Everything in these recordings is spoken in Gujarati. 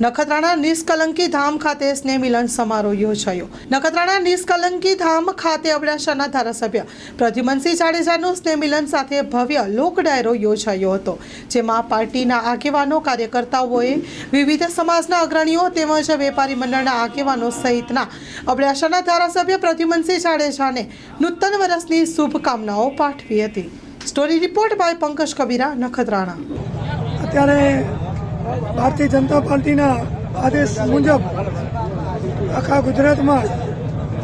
નખત્રાણા નિષ્કલંકી ધામ ખાતે સ્નેહ મિલન સમારોહ યોજાયો. નખત્રાણા નિષ્કલંકી ધામ ખાતે અબડાસાના ધારાસભ્ય પ્રદ્યુમનસિંહ જાડેજાનું સ્નેહ મિલન સાથે ભવ્ય લોક ડાયરો યોજાયો હતો, જેમાં પાર્ટીના આગેવાનો, કાર્યકર્તાઓએ વિવિધ સમાજના અગ્રણીઓ તેમજ વેપારી મંડળના આગેવાનો સહિતના અબડાસાના ધારાસભ્ય પ્રદ્યુમનસિંહ જાડેજાને નૂતન વર્ષની શુભકામનાઓ પાઠવી હતી. Story report by Pankaj Kabira, Nakhatrana. અત્યારે ભારતીય જનતા પાર્ટીના આદેશ મુજબ આખા ગુજરાતમાં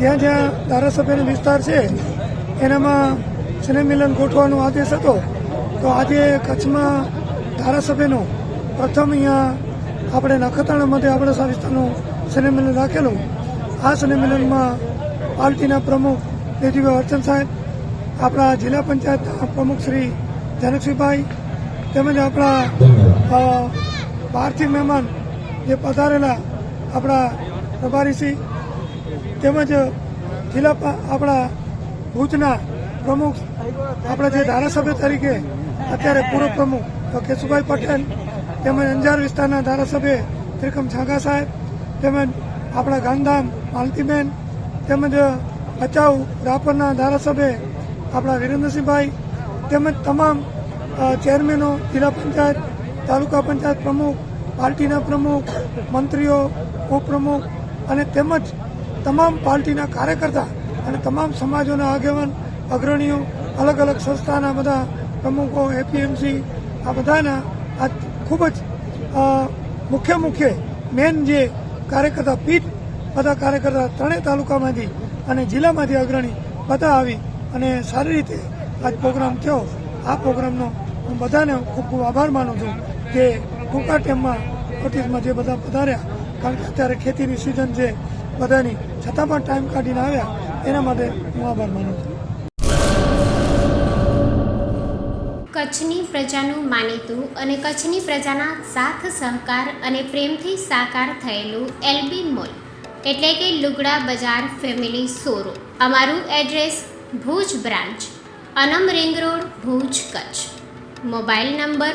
જ્યાં જ્યાં ધારાસભ્યનો વિસ્તાર છે, એનામાં સ્નેહમિલન ગોઠવાનો આદેશ હતો, તો આજે કચ્છમાં ધારાસભ્યનો પ્રથમ અહીંયા આપણે નખત્રાણા મધ્ય આપણા વિસ્તારનું સ્નેહમિલન રાખેલું. આ સ્નેહમિલનમાં પાર્ટીના પ્રમુખ દેજીભાઈ અર્ચન સાહેબ, આપણા જિલ્લા પંચાયતના પ્રમુખ શ્રી જનકસિંહભાઈ તેમજ આપણા બહારથી મહેમાન જે પધારેલા આપણા પ્રભારીશ્રી તેમજ જિલ્લા આપણા ભુજના પ્રમુખ આપણા જે ધારાસભ્ય તરીકે અત્યારે પૂર્વ પ્રમુખ કેશુભાઈ પટેલ તેમજ અંજાર વિસ્તારના ધારાસભ્ય ત્રિકમ છાંગા સાહેબ તેમજ આપણા ગાંધામ માલતીબેન તેમજ ભચાઉ રાપરના ધારાસભ્ય આપણા વિરેન્દ્રસિંહભાઈ તેમજ તમામ ચેરમેનો જિલ્લા પંચાયત તાલુકા પંચાયત પ્રમુખ, પાર્ટીના પ્રમુખ, મંત્રીઓ, ઉપપ્રમુખ અને તેમજ તમામ પાર્ટીના કાર્યકર્તા અને તમામ સમાજોના આગેવાન, અગ્રણીઓ, અલગ અલગ સંસ્થાના બધા પ્રમુખો એપીએમસી આ બધાના આ ખૂબ જ મુખ્ય મુખ્ય મેન જે કાર્યકર્તા પીઠ, બધા કાર્યકર્તા ત્રણેય તાલુકામાંથી અને જિલ્લામાંથી અગ્રણી બધા આવી અને સારી રીતે આજ પ્રોગ્રામ થયો. આ પ્રોગ્રામનો હું બધાને ખૂબ ખૂબ આભાર માનું છું. કે ટૂંકા ટાઈમમાં નોટિસમાં જે બધા પધાર્યા, કારણ કે અત્યારે ખેતીની સિઝન છે, બધાની છતાં પણ ટાઈમ કાઢીને આવ્યા, એના માટે હું આભાર માનું છું. કચ્છની પ્રજાનું માનીતું અને કચ્છની પ્રજાના સાથ, સહકાર અને પ્રેમથી સાકાર થયેલું એલબી મોલ, એટલે કે લુગડા બજાર ફેમિલી સોરો અમારું address Bhuj branch, Anam ring road, Bhuj Kutch. Mobile number